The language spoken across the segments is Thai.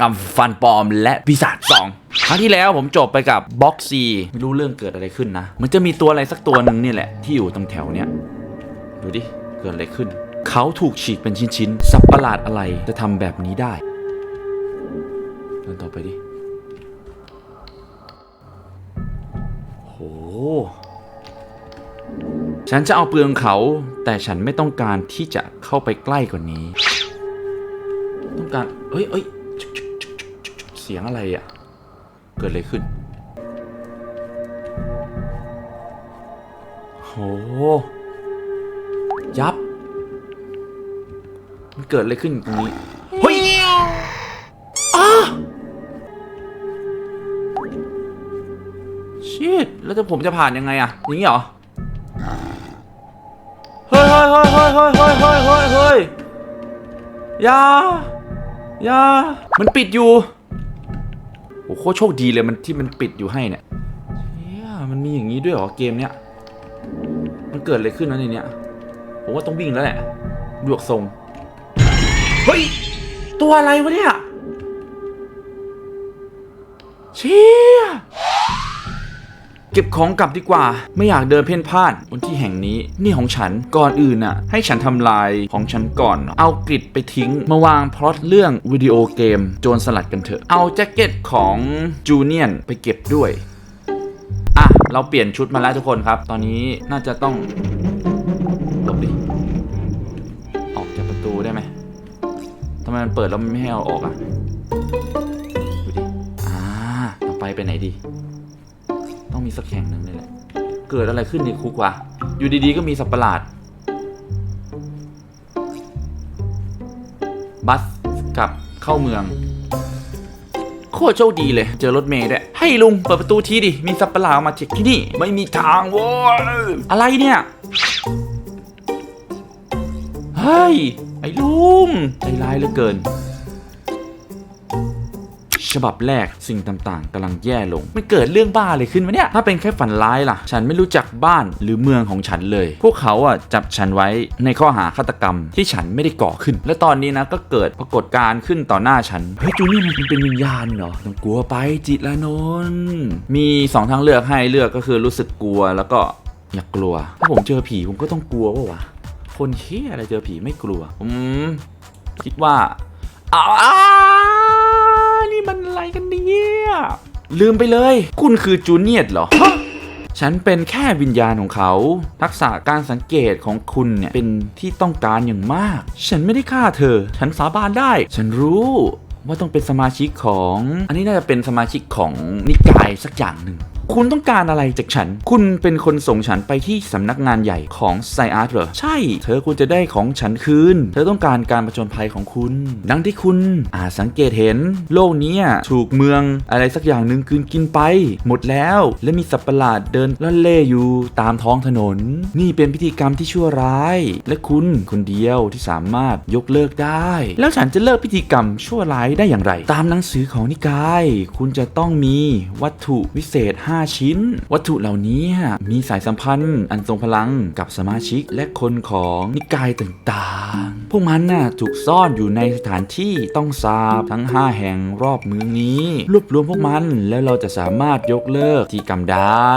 กำฟันปลอมและปีศาจสองครั้งที่แล้วผมจบไปกับบ็อกซีไม่รู้เรื่องเกิดอะไรขึ้นนะ มันจะมีตัวอะไรสักตัวหนึ่งนี่แหละ ที่อยู่ตรงแถวเนี้ยดูดิ เกิดอะไรขึ้น เขาถูกฉีกเป็นชิ้นๆ สับประหลาดอะไรจะทำแบบนี้ได้เดินต่อไปดิโหฉันจะเอาเปลืองเขา แต่ฉันไม่ต้องการที่จะเข้าไปใกล้กว่านี้ ต้องการเอ้ยเอ้ย สียงอะไรอะ่ะ เกิดอะไรขึ้น โห ยับ มันเกิดอะไรขึ้นตรงนี้ เฮ้ยอ้าชิดแล้วจะผมจะผ่านยังไงอะอย่างนี้เหรอ เฮ้ยเฮ้ยเฮ้ยเฮ้ยเฮ้ยเฮ้ยเฮ้ยเฮ้ยยายามันปิดอยู่ โอ้โหโชคดีเลยมันที่มันปิดอยู่ให้เนี่ยเฮียมันมีอย่างนี้ด้วยเหรอเกมเนี้ยมันเกิดอะไรขึ้นนะในเนี้ยผมว่าต้องวิ่งแล้วแหละดวกทรงเฮ้ยตัวอะไรวะเนี่ยเชี่ย เก็บของกลับดีกว่า ไม่อยากเดินเพ่นพ่านบนที่แห่งนี้ นี่ของฉันก่อนอื่นน่ะ ให้ฉันทำลายของฉันก่อน เอากริดไปทิ้ง มาวางพล็อตเรื่องวิดีโอเกม โจรสลัดกันเถอะ เอาแจ็คเก็ตของจูเนียนไปเก็บด้วย อะ เราเปลี่ยนชุดมาแล้วทุกคนครับ ตอนนี้น่าจะต้องหลบดิออกจากประตูได้ไหมทำไมมันเปิดแล้วไม่ให้เอาออกอะดูดิอ่าต่อไปไปไหนดี ต้องมีสักแห่งหนึ่งเลยแหละ เกิดอะไรขึ้นในคุกวะ อยู่ดีๆก็มีสัตว์ประหลาด บัสกลับเข้าเมือง โคตรโชคดีเลย เจอรถเมย์ด้วยให้ลุงเปิดประตูทีดิ มีสัตว์ประหลาดมาจากที่นี่ ไม่มีทางโว้ยอะไรเนี่ย เฮ้ย ไอ้ลุงใจร้ายเหลือเกิน ฉบับแรกสิ่งต่างๆกำลังแย่ลง มันเกิดเรื่องบ้าอะไรขึ้นวะเนี่ย ถ้าเป็นแค่ฝันร้ายล่ะ ฉันไม่รู้จักบ้านหรือเมืองของฉันเลย พวกเขาอะจับฉันไว้ในข้อหาฆาตกรรมที่ฉันไม่ได้ก่อขึ้น และตอนนี้นะก็เกิดปรากฏการณ์ขึ้นต่อหน้าฉัน เฮ้ยจูนี่มันเป็นวิญญาณเหรอต้องกลัวไปจิตรานนมีสองทางเลือกให้เลือกก็คือรู้สึกกลัวแล้วก็อยากกลัว ถ้าผมเจอผีผมก็ต้องกลัวปะวะคนเฮียอะไรเจอผีไม่กลัว ผมคิดว่าอ้า ลืมไปเลย คุณคือจูเนียตเหรอ ฉันเป็นแค่วิญญาณของเขา ทักษะการสังเกตของคุณเนี่ย เป็นที่ต้องการอย่างมาก ฉันไม่ได้ฆ่าเธอ ฉันสาบานได้ ฉันรู้ว่าต้องเป็นสมาชิกของ อันนี้น่าจะเป็นสมาชิกของนิกายสักอย่างหนึ่ง คุณต้องการอะไรจากฉัน คุณเป็นคนส่งฉันไปที่สำนักงานใหญ่ของไซอาร์ตเหรอ ใช่ เธอควรจะได้ของฉันคืน เธอต้องการการประจนภัยของคุณ ดังที่คุณอาจสังเกตเห็น โลกนี้ถูกเมืองอะไรสักอย่างหนึ่งกืนกินไป หมดแล้ว และมีสัตว์ประหลาดเดินล่อนเล่อยู่ตามท้องถนน นี่เป็นพิธีกรรมที่ชั่วร้าย และคุณคนเดียวที่สามารถยกเลิกได้ แล้วฉันจะเลิกพิธีกรรมชั่วร้ายได้อย่างไร ตามหนังสือของนิกาย คุณจะต้องมีวัตถุวิเศษ5ชิ้น วัตถุเหล่านี้มีสายสัมพันธ์อันทรงพลังกับสมาชิกและคนของนิกายต่างๆ พวกมันน่ะถูกซ่อนอยู่ในสถานที่ต้องสาบทั้ง 5 แห่งรอบเมืองนี้ รวบรวมพวกมันแล้วเราจะสามารถยกเลิกพิธีกรรมได้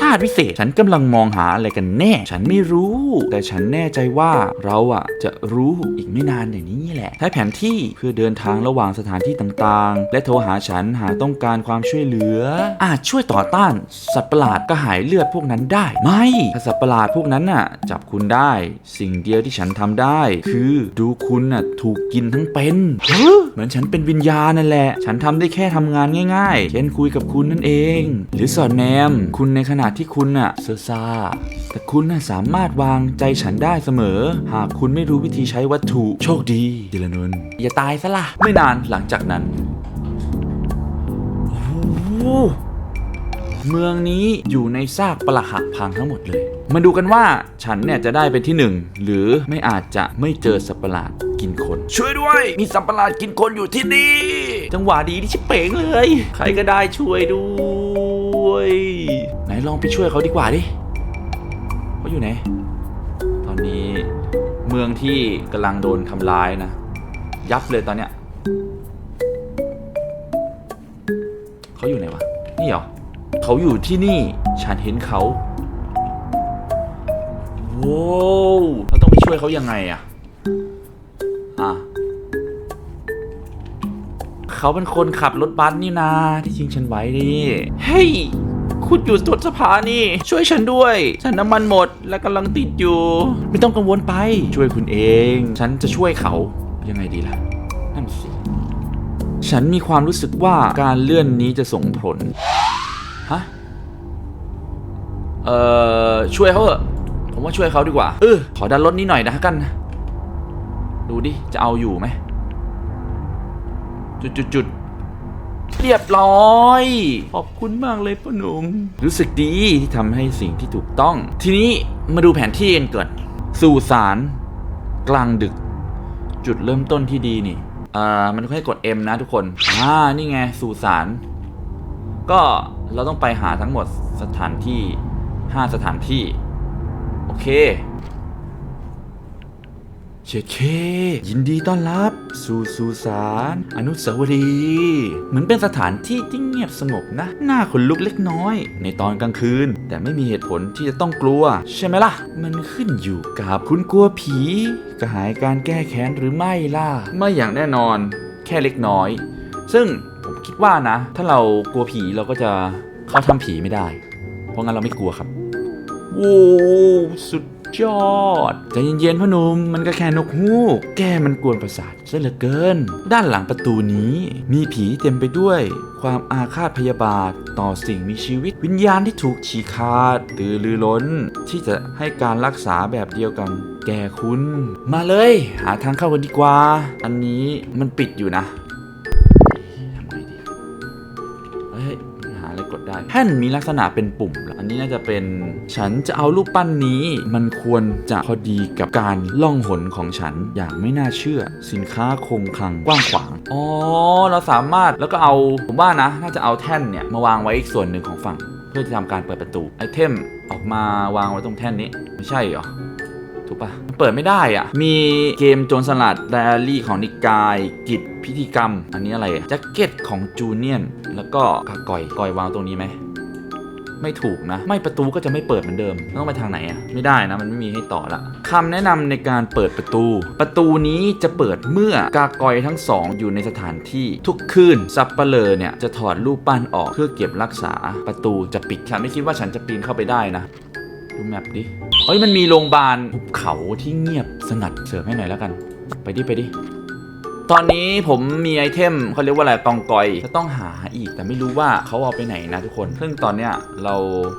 ธาตุวิเศษฉันกำลังมองหาอะไรกันแน่ ฉันไม่รู้ แต่ฉันแน่ใจว่าเราอะจะรู้อีกไม่นานอย่างนี้แหละใช้แผนที่เพื่อเดินทางระหว่างสถานที่ต่างๆ และโทรหาฉันหาต้องการความช่วยเหลือ อาจช่วยต่อต้านสัตว์ประหลาดก็หายเลือดพวกนั้นได้ ไม่ถ้าสัตว์ประหลาดพวกนั้นน่ะ จับคุณได้ สิ่งเดียวที่ฉันทำได้ คือดูคุณน่ะถูกกินทั้งเป็นเฮ้อเหมือนฉันเป็นวิญญาณนั่นแหละ ฉันทำได้แค่ทำงานง่ายๆ เช่นคุยกับคุณนั่นเอง หรือสอดแนม คุณในขณะที่คุณน่ะเซอร์ซาแต่คุณน่ะสามารถวางใจฉันได้เสมอ หากคุณไม่รู้วิธีใช้วัตถุโชคดีดิลนนท์อย่าตายซะละไม่นานหลังจากนั้น โอ้โห เมืองนี้อยู่ในซากปรักหักพังทั้งหมดเลย มาดูกันว่าฉันเนี่ยจะได้เป็นที่หนึ่งหรือไม่อาจจะไม่เจอสัตว์ประหลาดกินคน ช่วยด้วย มีสัตว์ประหลาดกินคนอยู่ที่นี่จังหวะดีที่ชิบเป๋งเลย ใครก็ได้ช่วยด้วยไหนลองไปช่วยเขาดีกว่าดิเขาอยู่ไหนตอนนี้เมืองที่กำลังโดนทำร้ายนะ ยับเลยตอนเนี้ยเขาอยู่ไหนวะนี่เหรอ เขาอยู่ที่นี่ ฉันเห็นเขาโว้วเราต้องไปช่วยเขายังไงอะอะเขาเป็นคนขับรถบัสนี่นาที่ชิงฉันไว้ดิเฮ้ยคุณอยู่บนสะพานนี่ ช่วยฉันด้วย ฉันน้ำมันหมดและกำลังติดอยู่ ไม่ต้องกังวลไป ช่วยคุณเอง ฉันจะช่วยเขายังไงดีล่ะ นั่นสิ ฉันมีความรู้สึกว่าการเลื่อนนี้จะส่งผล ฮะ เอ่อ ช่วยเขาเถอะ ผมว่าช่วยเขาดีกว่า เออ ขอดันรถนี้หน่อยนะกัน ดูดิ จะเอาอยู่ไหม จุดจุดจุดเรียบร้อย ขอบคุณมากเลยพ่อหนุ่มรู้สึกดีที่ทำให้สิ่งที่ถูกต้อง ทีนี้มาดูแผนที่กันก่อนสู่สาร กลางดึก จุดเริ่มต้นที่ดีนี่ อ่า มันก็ให้กด M นะทุกคน อ่า นี่ไงสู่สาร ก็เราต้องไปหาทั้งหมดสถานที่ 5 สถานที่ โอเคเชเคยินดีต้อนรับ สู่สุสานอนุสาวรีย์เหมือนเป็นสถานที่ที่เงียบสงบนะ หน้าขนลุกเล็กน้อย ในตอนกลางคืน แต่ไม่มีเหตุผลที่จะต้องกลัว ใช่ไหมล่ะ มันขึ้นอยู่กับคุณกลัวผีกระหายการแก้แค้นหรือไม่ล่ะ ไม่อย่างแน่นอน แค่เล็กน้อย ซึ่ง คิดว่านะ ถ้าเรากลัวผีเราก็จะเข้าทำผีไม่ได้ เพราะงั้นเราไม่กลัวครับโว้สุดยอดใจเย็นๆพ่อหนุ่มมันก็แค่นกฮูก แกมันกวนประสาทซะเหลือเกิน ด้านหลังประตูนี้ มีผีเต็มไปด้วย ความอาฆาตพยาบาทต่อสิ่งมีชีวิต วิญญาณที่ถูกฉีกขาดตือรือล้น ที่จะให้การรักษาแบบเดียวกันแกคุณ มาเลย หาทางเข้ากันดีกว่า อันนี้มันปิดอยู่นะ แท่นมีลักษณะเป็นปุ่ม อันนี้น่าจะเป็นฉันจะเอารูปปั้นนี้ มันควรจะพอดีกับการล่องหนของฉันอย่างไม่น่าเชื่อ สินค้าคงคลังกว้างขวางอ๋อเราสามารถแล้วก็เอาผมว่านะ น่าจะเอาแท่นเนี่ยมาวางไว้อีกส่วนหนึ่งของฝั่ง เพื่อจะทำการเปิดประตูไอเทมออกมาวางไว้ตรงแท่นนี้ ไม่ใช่เหรอ ถูกปะเปิดไม่ได้อะมีเกมโจรสลัดไดอารี่ของนิกายกิจพิธีกรรม อันนี้อะไรอะแจ็คเก็ตของจูเนียน แล้วก็กากอยกอยวางตรงนี้ไหมไม่ถูกนะ ไม่ประตูก็จะไม่เปิดเหมือนเดิมต้องไปทางไหนอะไม่ได้นะมันไม่มีให้ต่อละคำแนะนำในการเปิดประตู ประตูนี้จะเปิดเมื่อกากอยทั้งสองอยู่ในสถานที่ทุกคืนซับเปลอเนี่ยจะถอดรูปปั้นออกเพื่อเก็บรักษาประตูจะปิดฉันไม่คิดว่าฉันจะปีนเข้าไปได้นะ ดูแมปดิเฮ้ยมันมีโรงพยาบาลภูเขาที่เงียบสงัดเสริมให้หน่อยแล้วกัน ไปดิไปดิตอนนี้ผมมีไอเทมเขาเรียกว่าอะไรกองกอยจะต้องหาอีกแต่ไม่รู้ว่าเขาเอาไปไหนนะทุกคน ซึ่งตอนเนี้ยเรา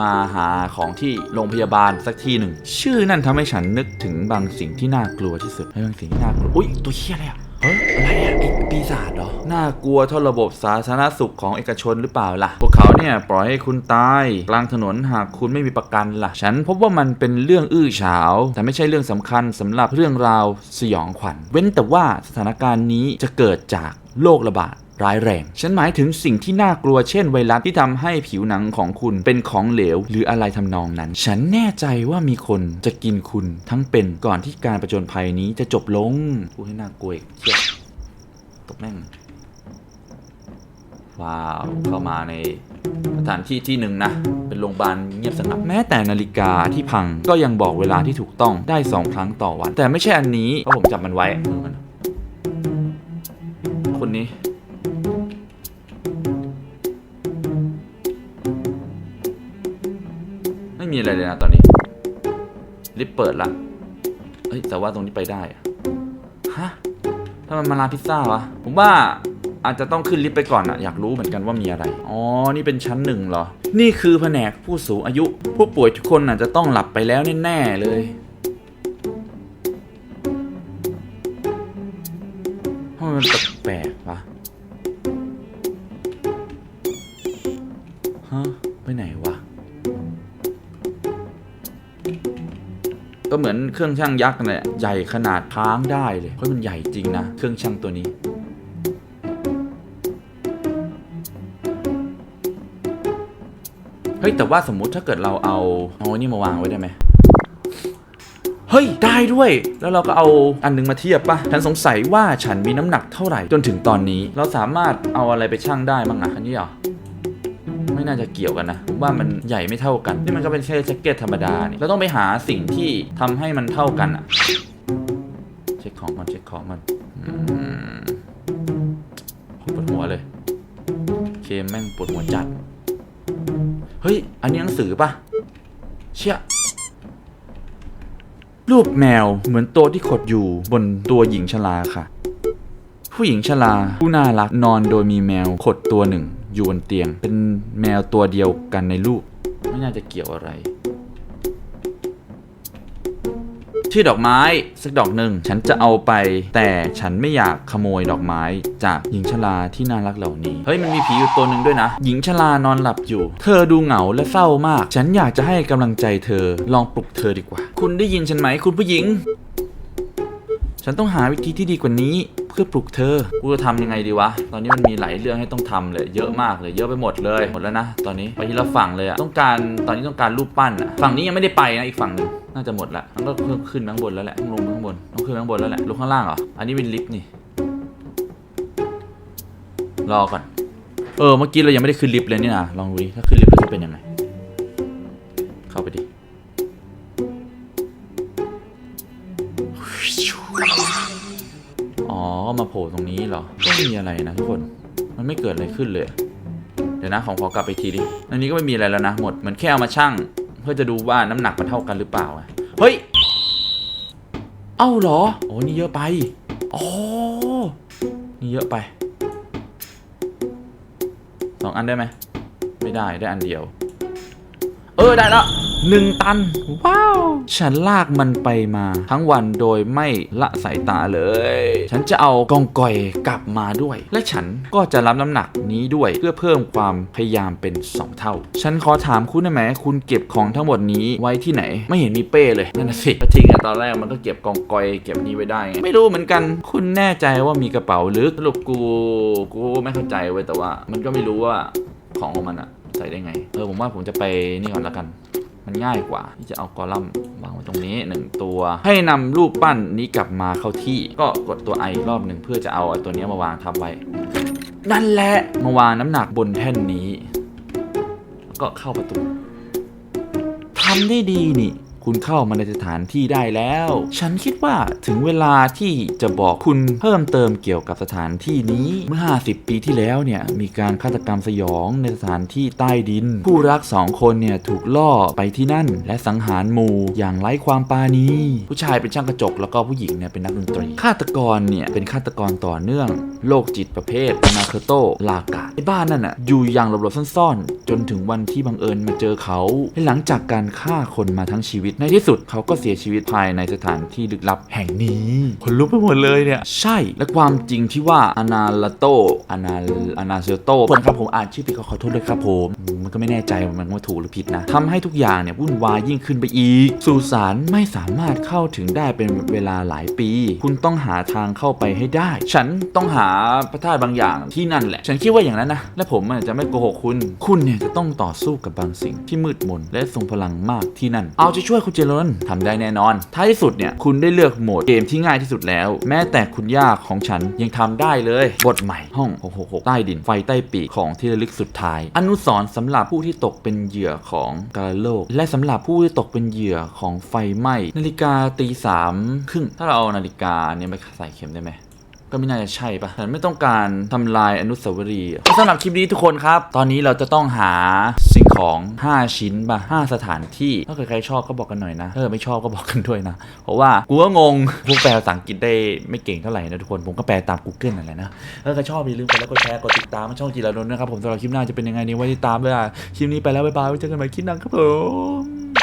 มาหาของที่โรงพยาบาลสักที่หนึ่ง ชื่อนั่นทำให้ฉันนึกถึงบางสิ่งที่น่ากลัวที่สุดให้บางสิ่งที่น่ากลัวอุ้ยตัวเหี้ยอะไรอะ เฮ้ยอะไรอะไอปีศาจเหรอ น่ากลัวเท่าระบบสาธารณสุขของเอกชนหรือเปล่าล่ะ พวกเขาเนี่ยปล่อยให้คุณตายกลางถนนหากคุณไม่มีประกันล่ะ ฉันพบว่ามันเป็นเรื่องอื้อฉาว แต่ไม่ใช่เรื่องสำคัญสำหรับเรื่องราวสยองขวัญ เว้นแต่ว่าสถานการณ์นี้จะเกิดจากโรคระบาด ร้ายแรง ฉันหมายถึงสิ่งที่น่ากลัวเช่นไวรัสที่ทำให้ผิวหนังของคุณเป็นของเหลว หรืออะไรทำนองนั้น ฉันแน่ใจว่ามีคนจะกินคุณทั้งเป็นก่อนที่การประจนภัยนี้จะจบลงพูดให้น่ากลัวอีกเชี่ยตบแม่ง ว้าว เข้ามาในสถานที่ที่หนึ่งนะ เป็นโรงพยาบาลเงียบสงัดแม้แต่นาฬิกาที่พังก็ยังบอกเวลาที่ถูกต้องได้สองครั้งต่อวัน แต่ไม่ใช่อันนี้เพราะผมจับมันไว้มือมันคนนี้ มีอะไรเลยนะตอนนี้ลิฟต์เปิดละเฮ้ยแต่ว่าตรงนี้ไปได้อะฮะถ้ามันมาลาพิซซ่าวะผมว่าอาจจะต้องขึ้นลิฟต์ไปก่อนอะอยากรู้เหมือนกันว่ามีอะไร อ๋อ นี่เป็นชั้นหนึ่งเหรอ นี่คือแผนกผู้สูงอายุ ผู้ป่วยทุกคนอาจจะต้องหลับไปแล้วแน่ๆเลย ก็เหมือนเครื่องช่างยักษ์นั่นแหละใหญ่ขนาดค้างได้เลยเพราะมันใหญ่จริงนะเครื่องช่างตัวนี้เฮ้ยแต่ว่าสมมุติถ้าเกิดเราเอาเอานี่มาวางไว้ได้ไหมเฮ้ย ได้ด้วย แล้วเราก็เอาอันหนึงมาเทียบปะฉันสงสัยว่าฉันมีน้ำหนักเท่าไหร่จนถึงตอนนี้ เราสามารถเอาอะไรไปชั่งได้บ้างอะอันนี้เหรอ ไม่น่าจะเกี่ยวกันนะว่ามันใหญ่ไม่เท่ากันนี่มันก็เป็นแค่แจ็คเก็ตธรรมดาเนี่ยเราต้องไปหาสิ่งที่ทำให้มันเท่ากันอะเช็คของมันเช็คของมันอืมปวดหัวเลยเคมแม่งปวดหัวจัด เฮ้ย อันนี้หนังสือปะเชี่ยรูปแมวเหมือนตัวที่ขดอยู่บนตัวหญิงชราค่ะ ผู้หญิงชราผู้น่ารักนอนโดยมีแมวขดตัวหนึ่ง อยู่บนเตียง เป็นแมวตัวเดียวกันในรูป ไม่น่าจะเกี่ยวอะไร ชื่อดอกไม้สักดอกหนึ่งฉันจะเอาไป แต่ฉันไม่อยากขโมยดอกไม้จากหญิงชราที่น่ารักเหล่านี้ เฮ้ยมันมีผีอยู่ตัวหนึ่งด้วยนะ หญิงชรานอนหลับอยู่ เธอดูเหงาและเศร้ามาก ฉันอยากจะให้กำลังใจเธอลองปลุกเธอดีกว่า คุณได้ยินฉันไหมคุณผู้หญิง ฉันต้องหาวิธีที่ดีกว่านี้เพื่อปลุกเธอ กูจะทำยังไงดีวะ ตอนนี้มันมีหลายเรื่องให้ต้องทำเลย เยอะมากเลย เยอะไปหมดเลย หมดแล้วนะ ตอนนี้ ไปที่ละฝั่งเลยอะต้องการ ตอนนี้ต้องการรูปปั้นอะฝั่งนี้ยังไม่ได้ไปนะ อีกฝั่งนึ่งน่าจะหมดละ มันก็เพิ่มขึ้นข้างบนแล้วแหละต้องลงข้างบน ต้องขึ้นข้างบนแล้วแหละ ลงข้างล่างเหรอ อันนี้เป็นลิฟต์นี่ รอก่อน เออ เมื่อกี้เรายังไม่ได้ขึ้นลิฟต์เลยนี่นะลองดูดิ ถ้าขึ้นลิฟต์แล้วจะเป็นยังไง เข้าไปดิ อ๋อมาโผล่ตรงนี้เหรอก็ไม่มีอะไรนะทุกคน มันไม่เกิดอะไรขึ้นเลย เดี๋ยวนะของขอกลับไปทีดิ อันนี้ก็ไม่มีอะไรแล้วนะ หมดเหมือนแค่เอามาชั่ง เพื่อจะดูว่าน้ำหนักมันเท่ากันหรือเปล่าอะเฮ้ย เอ้าเหรอ โอ้นี่เยอะไป อ๋อ นี่เยอะไป สองอันได้ไหม ไม่ได้ ได้อันเดียว เออ ได้แล้ว หนึ่งตัน ว้าว ฉันลากมันไปมาทั้งวันโดยไม่ละสายตาเลย ฉันจะเอากองก่อยกลับมาด้วย และฉันก็จะรับน้ำหนักนี้ด้วยเพื่อเพิ่มความพยายามเป็น 2 เท่า ฉันขอถามคุณได้ไหมคุณเก็บของทั้งหมดนี้ไว้ที่ไหน ไม่เห็นมีเป้เลยนั่นสิก็ทิ้งอะตอนแรกมันก็เก็บกองกอยเก็บนี้ไว้ได้ไงไม่รู้เหมือนกัน คุณแน่ใจว่ามีกระเป๋าหรือสรุปกูกูไม่เข้าใจเว้ยแต่ว่า มันก็ไม่รู้ว่าของของมันอะใส่ได้ไง เออผมว่าผมจะไปนี่ก่อนละกัน มันง่ายกว่าที่จะเอากอลัมน์วางไว้ตรงนี้หนึ่งตัว ให้นำรูปปั้นนี้กลับมาเข้าที่ ก็กดตัวไอรอบหนึ่งเพื่อจะเอาไอ้ตัวนี้มาวางทับไว้ นั่นแหละมาวางน้ำหนักบนแท่นนี้แล้วก็เข้าประตูทำได้ดีนี่ คุณเข้ามาในสถานที่ได้แล้ว ฉันคิดว่าถึงเวลาที่จะบอกคุณเพิ่มเติมเกี่ยวกับสถานที่นี้เมื่อ 50 ปีที่แล้วเนี่ยมีการฆาตกรรมสยองในสถานที่ใต้ดิน ผู้รักสองคนเนี่ยถูกล่อไปที่นั่น และสังหารหมู่อย่างไร้ความปราณีผู้ชายเป็นช่างกระจกแล้วก็ผู้หญิงเนี่ยเป็นนักดนตรีฆาตกรเนี่ยเป็นฆาตกรต่อเนื่องโรคจิตประเภทนาเคโตลากาไอ้บ้านนั่นน่ะอยู่อย่างหลบๆซ่อนๆ จนถึงวันที่บังเอิญมาเจอเขาและหลังจากการฆ่าคนมาทั้งชีวิตในที่สุดเขาก็เสียชีวิตภายในสถานที่ลึกลับแห่งนี้คนลุกไปหมดเลยเนี่ย ใช่ และความจริงที่ว่าอนาลาโตอนาอนาเซโตคนครับผมอ่านชื่อผิดก็ขอโทษด้วยครับผม มันก็ไม่แน่ใจว่ามันว่าถูกหรือผิดนะทำให้ทุกอย่างเนี่ยวุ่นวายยิ่งขึ้นไปอีก สุสานไม่สามารถเข้าถึงได้เป็นเวลาหลายปี คุณต้องหาทางเข้าไปให้ได้ ฉันต้องหาพระธาตุบางอย่างที่นั่นแหละ ฉันคิดว่าอย่างนั้นนะ และผมอะจะไม่โกหกคุณ คุณเนี่ยจะต้องต่อสู้กับบางสิ่งที่มืดมนและทรงพลังมากที่นั่น เอาใจช่วยคุณเจริญทำได้แน่นอน ท้ายสุดเนี่ยคุณได้เลือกโหมดเกมที่ง่ายที่สุดแล้ว แม้แต่คุณย่าของฉันยังทำได้เลย บทใหม่ห้อง 666 ใต้ดินไฟใต้ปีกของที่ระลึกสุดท้าย อนุสรณ์สำหรับผู้ที่ตกเป็นเหยื่อของกาโลก และสำหรับผู้ที่ตกเป็นเหยื่อของไฟไหม้นาฬิกาตีสามครึ่งถ้าเราเอานาฬิกาเนี่ยไปใส่เข็มได้ไหม ก็ไม่น่าจะใช่ปะฉันไม่ต้องการทำลายอนุสาวรีย์สำหรับคลิปนี้ทุกคนครับ ตอนนี้เราจะต้องหาสิ่งของ 5 ชิ้นปะ5สถานที่ ถ้าเกิดใครชอบก็บอกกันหน่อยนะ ถ้าเกิดไม่ชอบก็บอกกันด้วยนะ เพราะว่ากูก็งงพวกแปลภาษาอังกฤษได้ไม่เก่งเท่าไหร่นะทุกคน ผมก็แปลตาม Google นั่นแหละนะ ถ้าใครชอบอย่าลืมกดไลค์กดแชร์กดติดตามช่องจีรานนท์นะครับผมสำหรับคลิปหน้าจะเป็นยังไงนี่ไว้ติดตามด้วยอะคลิปนี้ไปแล้วบ๊ายบายไว้เจอกันใหม่คลิปหน้าครับผม